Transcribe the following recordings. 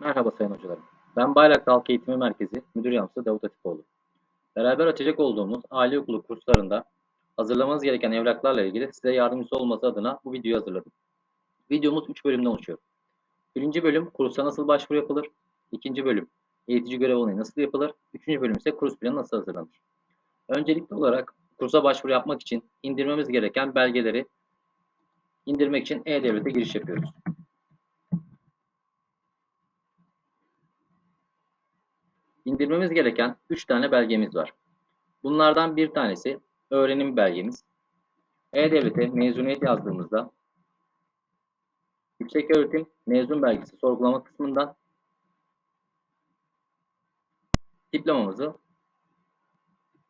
Merhaba sayın hocalarım. Ben Bayraklı Halk Eğitimi Merkezi Müdür Yardımcısı Davut Atipoğlu. Beraber açacak olduğumuz aile okulu kurslarında hazırlamanız gereken evraklarla ilgili size yardımcısı olması adına bu videoyu hazırladım. Videomuz 3 bölümden oluşuyor. Birinci bölüm kursa nasıl başvuru yapılır? İkinci bölüm eğitici görev olayı nasıl yapılır? Üçüncü bölüm ise kurs planı nasıl hazırlanır? Öncelikli olarak kursa başvuru yapmak için indirmemiz gereken belgeleri indirmek için E-Devlet'e giriş yapıyoruz. İndirmemiz gereken 3 tane belgemiz var. Bunlardan bir tanesi öğrenim belgemiz. E-Devlet'e mezuniyet yazdığımızda Yüksek Öğretim Mezun Belgesi sorgulama kısmından diplomamızı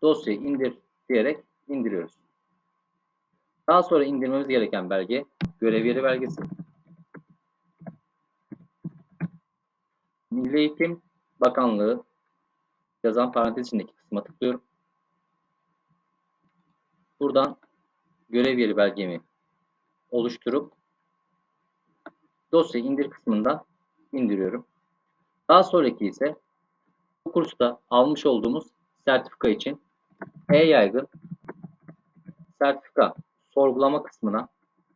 dosyayı indir diyerek indiriyoruz. Daha sonra indirmemiz gereken belge görev yeri belgesi. Milli Eğitim Bakanlığı yazan parantez içindeki kısma tıklıyorum. Buradan görev yeri belgemi oluşturup dosyayı indir kısmından indiriyorum. Daha sonraki ise bu kursta almış olduğumuz sertifika için e-yaygın sertifika sorgulama kısmına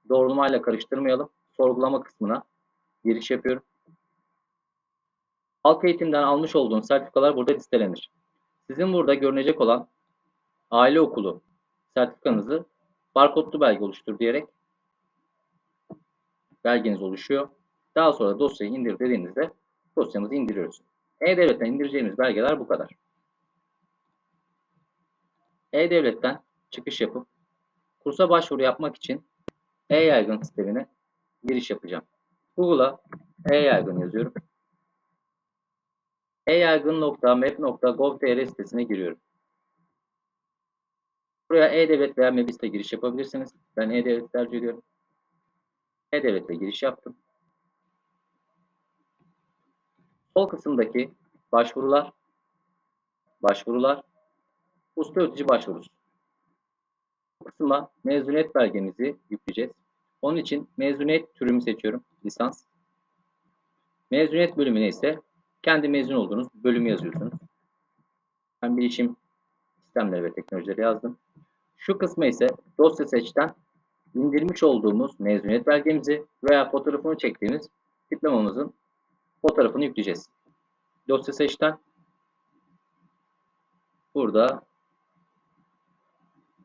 doğrulamayla karıştırmayalım. Sorgulama kısmına giriş yapıyorum. Halk eğitimden almış olduğunuz sertifikalar burada listelenir. Sizin burada görünecek olan aile okulu sertifikanızı barkodlu belge oluştur diyerek belgeniz oluşuyor. Daha sonra dosyayı indir dediğinizde dosyamızı indiriyoruz. E-Devlet'ten indireceğimiz belgeler bu kadar. E-Devlet'ten çıkış yapıp kursa başvuru yapmak için E-Yaygın sistemine giriş yapacağım. Google'a E-Yaygın yazıyorum eyaygın.map.gov.tr sitesine giriyorum. Buraya E-Devlet veya MEBİS'te giriş yapabilirsiniz. Ben E-Devlet tercih ediyorum. E-Devlet'e giriş yaptım. Sol kısımdaki başvurular, başvurular, usta öğretici başvurusu. Bu kısma mezuniyet belgemizi yükleyeceğiz. Onun için mezuniyet türümü seçiyorum. Lisans. Mezuniyet bölümüne ise kendi mezun olduğunuz bölümü yazıyorsunuz. Ben bilişim sistemleri ve teknolojileri yazdım. Şu kısmı ise dosya seçten indirmiş olduğumuz mezuniyet belgemizi veya fotoğrafını çektiğimiz diplomamızın fotoğrafını yükleyeceğiz. Dosya seçten burada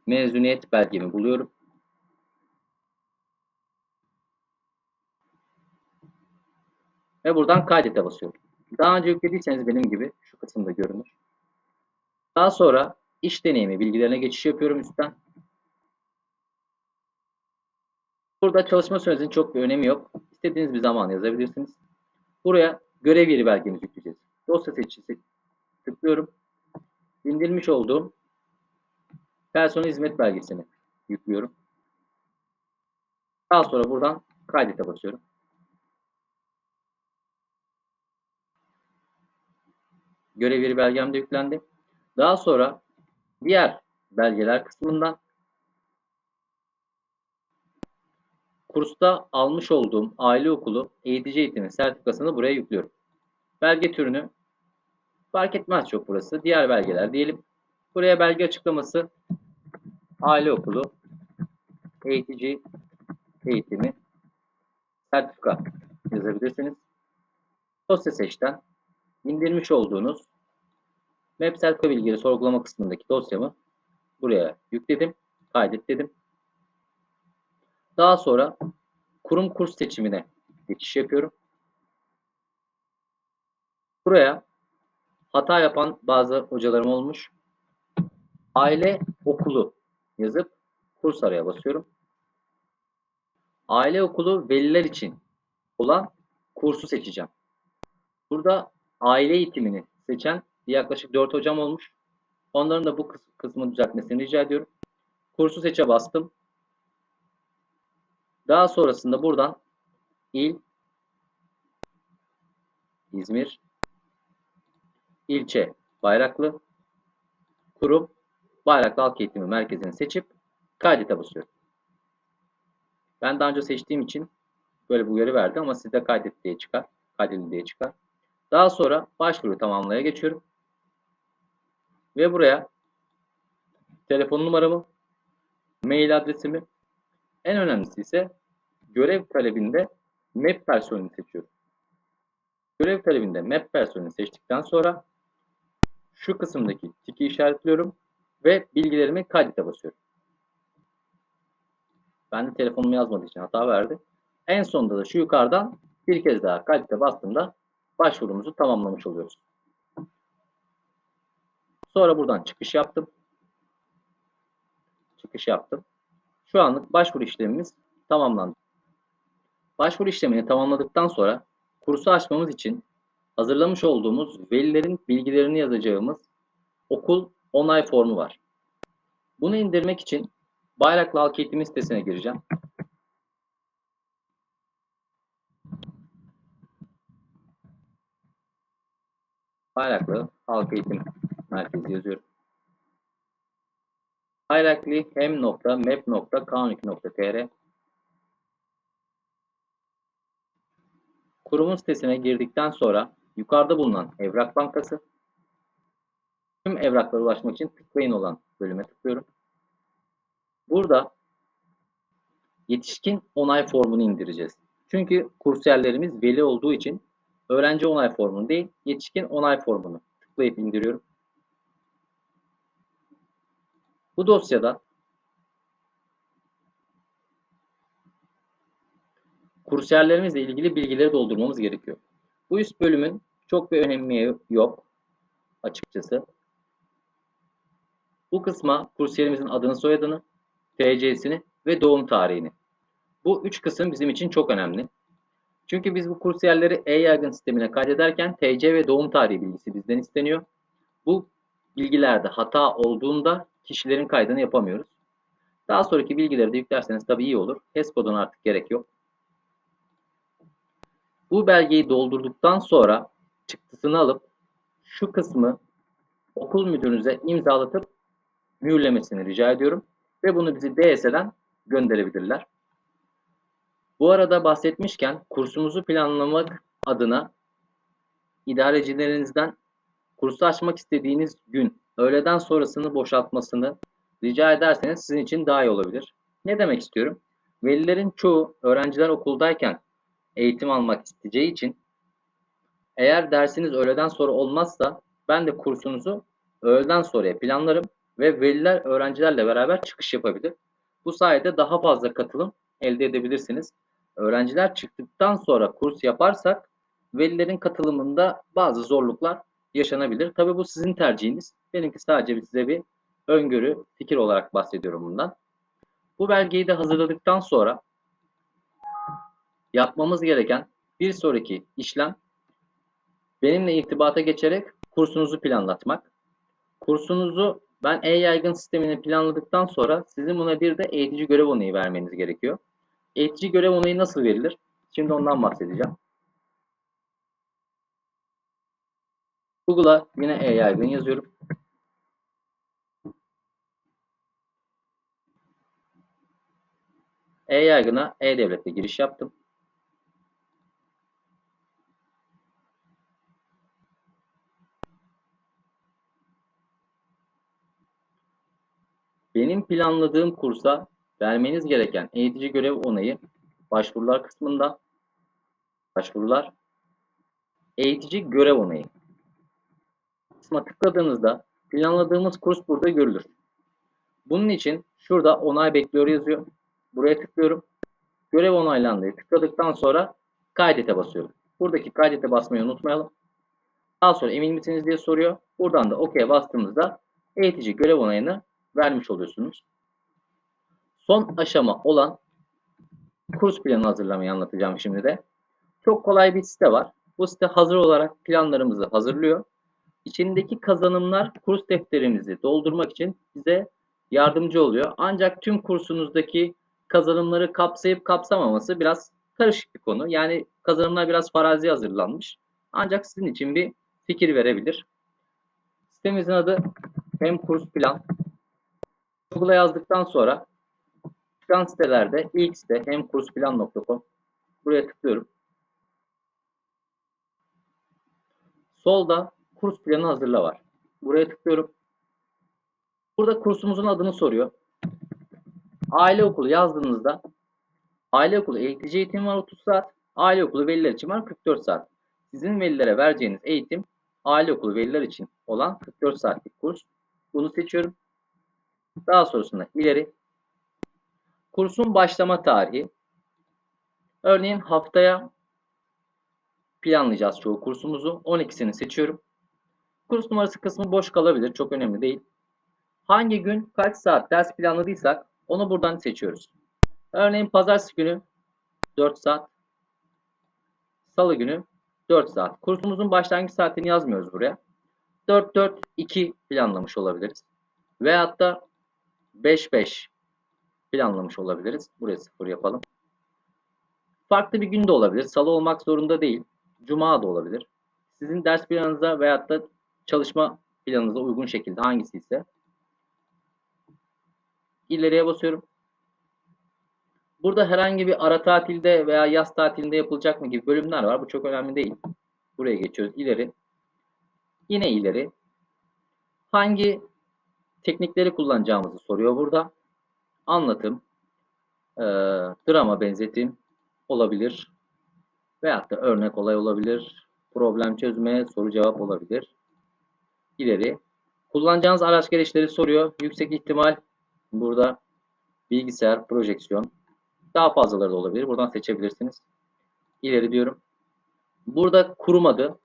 mezuniyet belgemi buluyorum. Ve buradan kaydete basıyorum. Daha önce yüklediyseniz benim gibi şu kısımda görünür. Daha sonra iş deneyimi bilgilerine geçiş yapıyorum üstten. Burada çalışma sürenizin çok bir önemi yok. İstediğiniz bir zaman yazabilirsiniz. Buraya görev yeri belgemizi yükleyeceğiz. Dosya seçicisi tıklıyorum. İndirmiş olduğum personel hizmet belgesini yüklüyorum. Daha sonra buradan kaydete basıyorum. Görev yeri belgem de yüklendi. Daha sonra diğer belgeler kısmından kursta almış olduğum aile okulu eğitici eğitimi sertifikasını buraya yüklüyorum. Belge türünü fark etmez çok burası. Diğer belgeler diyelim. Buraya belge açıklaması aile okulu eğitici eğitimi sertifika yazabilirsiniz. Dosya seçten indirmiş olduğunuz Mapselka bilgileri sorgulama kısmındaki dosyamı buraya yükledim. Kaydet dedim. Daha sonra kurum kurs seçimine geçiş yapıyorum. Buraya hata yapan bazı hocalarım olmuş. Aile okulu yazıp kurs araya basıyorum. Aile okulu veliler için olan kursu seçeceğim. Burada aile eğitimini seçen yaklaşık 4 hocam olmuş. Onların da bu kısmı düzeltmesini rica ediyorum. Kursu seçe bastım. Daha sonrasında buradan il, İzmir, ilçe, Bayraklı, kurum, Bayraklı Halk Eğitimi Merkezi'ni seçip kaydete basıyorum. Ben daha önce seçtiğim için böyle bu uyarı verdi ama sizde kaydet diye çıkar. Kaydedildi diye çıkar. Daha sonra başvuru tamamlaya geçiyorum. Ve buraya telefon numaramı, mail adresimi, en önemlisi ise görev talebinde map personelini seçiyorum. Görev talebinde map personelini seçtikten sonra şu kısımdaki tiki işaretliyorum ve bilgilerimi kaydete basıyorum. Ben de telefonumu yazmadığı için hata verdi. En sonunda da şu yukarıdan bir kez daha kaydete bastığımda başvurumuzu tamamlamış oluyoruz. Sonra buradan çıkış yaptım. Çıkış yaptım. Şu anlık başvuru işlemimiz tamamlandı. Başvuru işlemini tamamladıktan sonra kursu açmamız için hazırlamış olduğumuz velilerin bilgilerini yazacağımız okul onay formu var. Bunu indirmek için Bayraklı Halk Eğitimi sitesine gireceğim. Bayraklı Halk Eğitim Merkezi yazıyorum. bayraklı.hem.map.k12.tr Kurumun sitesine girdikten sonra yukarıda bulunan Evrak Bankası tüm evraklara ulaşmak için tıklayın olan bölüme tıklıyorum. Burada yetişkin onay formunu indireceğiz. Çünkü kursiyerlerimiz veli olduğu için öğrenci onay formunu değil, yetişkin onay formunu tıklayıp indiriyorum. Bu dosyada kursiyerlerimizle ilgili bilgileri doldurmamız gerekiyor. Bu üst bölümün çok bir önemi yok açıkçası. Bu kısma kursiyerimizin adını, soyadını, TC'sini ve doğum tarihini. Bu üç kısım bizim için çok önemli. Çünkü biz bu kursiyerleri e-yaygın sistemine kaydederken TC ve doğum tarihi bilgisi bizden isteniyor. Bu bilgilerde hata olduğunda kişilerin kaydını yapamıyoruz. Daha sonraki bilgileri de yüklerseniz tabii iyi olur. HES koduna artık gerek yok. Bu belgeyi doldurduktan sonra çıktısını alıp şu kısmı okul müdürünüze imzalatıp mühürlemesini rica ediyorum. Ve bunu bizi DS'den gönderebilirler. Bu arada bahsetmişken kursumuzu planlamak adına idarecilerinizden kursu açmak istediğiniz gün öğleden sonrasını boşaltmasını rica ederseniz sizin için daha iyi olabilir. Ne demek istiyorum? Velilerin çoğu öğrenciler okuldayken eğitim almak isteyeceği için eğer dersiniz öğleden sonra olmazsa ben de kursunuzu öğleden sonraya planlarım ve veliler öğrencilerle beraber çıkış yapabilir. Bu sayede daha fazla katılım elde edebilirsiniz. Öğrenciler çıktıktan sonra kurs yaparsak velilerin katılımında bazı zorluklar yaşanabilir. Tabii bu sizin tercihiniz. Benimki sadece size bir öngörü, fikir olarak bahsediyorum bundan. Bu belgeyi de hazırladıktan sonra yapmamız gereken bir sonraki işlem benimle irtibata geçerek kursunuzu planlatmak. Kursunuzu ben e-yaygın sistemini planladıktan sonra sizin buna bir de eğitici görev onayı vermeniz gerekiyor. Eğitici görev onayı nasıl verilir? Şimdi ondan bahsedeceğim. Google'a yine e-yaygın yazıyorum. E-yaygına e-devlete giriş yaptım. Benim planladığım kursa vermeniz gereken eğitici görev onayı başvurular kısmında başvurular eğitici görev onayı kısma tıkladığınızda planladığımız kurs burada görülür. Bunun için şurada onay bekliyor yazıyor. Buraya tıklıyorum. Görev onaylandı. Tıkladıktan sonra kaydete basıyorum. Buradaki kaydete basmayı unutmayalım. Daha sonra emin misiniz diye soruyor. Buradan da OK'ye bastığımızda eğitici görev onayını vermiş oluyorsunuz. Son aşama olan kurs planı hazırlamayı anlatacağım şimdi de. Çok kolay bir site var. Bu site hazır olarak planlarımızı hazırlıyor. İçindeki kazanımlar kurs defterimizi doldurmak için bize yardımcı oluyor. Ancak tüm kursunuzdaki kazanımları kapsayıp kapsamaması biraz karışık bir konu. Yani kazanımlar biraz farazi hazırlanmış. Ancak sizin için bir fikir verebilir. Sitemizin adı hem kurs plan Google'a yazdıktan sonra çıkan sitelerde ilk site hem kursplan.com buraya tıklıyorum. Solda kurs planı hazırla var. Buraya tıklıyorum. Burada kursumuzun adını soruyor. Aile okulu yazdığınızda aile okulu eğitici eğitim var 30 saat. Aile okulu veliler için var 44 saat. Sizin velilere vereceğiniz eğitim aile okulu veliler için olan 44 saatlik kurs. Bunu seçiyorum. Daha sonrasında ileri. Kursun başlama tarihi. Örneğin haftaya planlayacağız çoğu kursumuzu. 12'sini seçiyorum. Kurs numarası kısmı boş kalabilir. Çok önemli değil. Hangi gün kaç saat ders planladıysak onu buradan seçiyoruz. Örneğin pazartesi günü 4 saat. Salı günü 4 saat. Kursumuzun başlangıç saatini yazmıyoruz buraya. 4-4-2 planlamış olabiliriz. Veyahut da 5-5 planlamış olabiliriz. Buraya 0 yapalım. Farklı bir gün de olabilir. Salı olmak zorunda değil. Cuma da olabilir. Sizin ders planınıza veyahut da çalışma planınıza uygun şekilde hangisi ise ileriye basıyorum. Burada herhangi bir ara tatilde veya yaz tatilinde yapılacak mı gibi bölümler var. Bu çok önemli değil. Buraya geçiyoruz. İleri. Yine ileri. Hangi teknikleri kullanacağımızı soruyor burada. Anlatım, e, drama benzetim olabilir. Veyahut da örnek olay olabilir. Problem çözme, soru cevap olabilir. İleri. Kullanacağınız araç gereçleri soruyor. Yüksek ihtimal burada bilgisayar, projeksiyon. Daha fazlaları da olabilir. Buradan seçebilirsiniz. İleri diyorum. Burada kurum adı.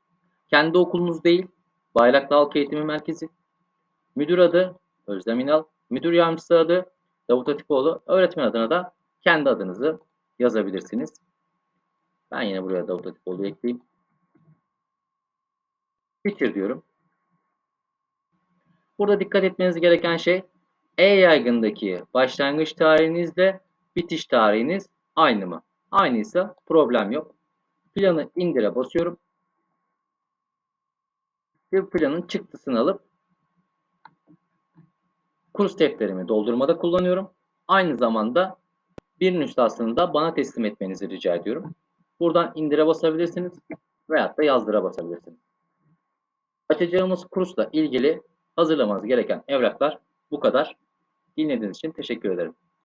Kendi okulunuz değil. Bayraklı Halk Eğitimi Merkezi. Müdür adı Özlem İnal. Müdür yardımcısı adı Davut Atipoğlu. Öğretmen adına da kendi adınızı yazabilirsiniz. Ben yine buraya Davut Atipoğlu ekleyeyim. Bitir diyorum. Burada dikkat etmeniz gereken şey e-yaygındaki başlangıç tarihinizle bitiş tarihiniz aynı mı? Aynıysa problem yok. Planı indire basıyorum. Ve planın çıktısını alıp kurs defterimi doldurmada kullanıyorum. Aynı zamanda bir nüshasını da bana teslim etmenizi rica ediyorum. Buradan indire basabilirsiniz veyahut da yazdıra basabilirsiniz. Açacağımız kursla ilgili hazırlamanız gereken evraklar bu kadar. Dinlediğiniz için teşekkür ederim.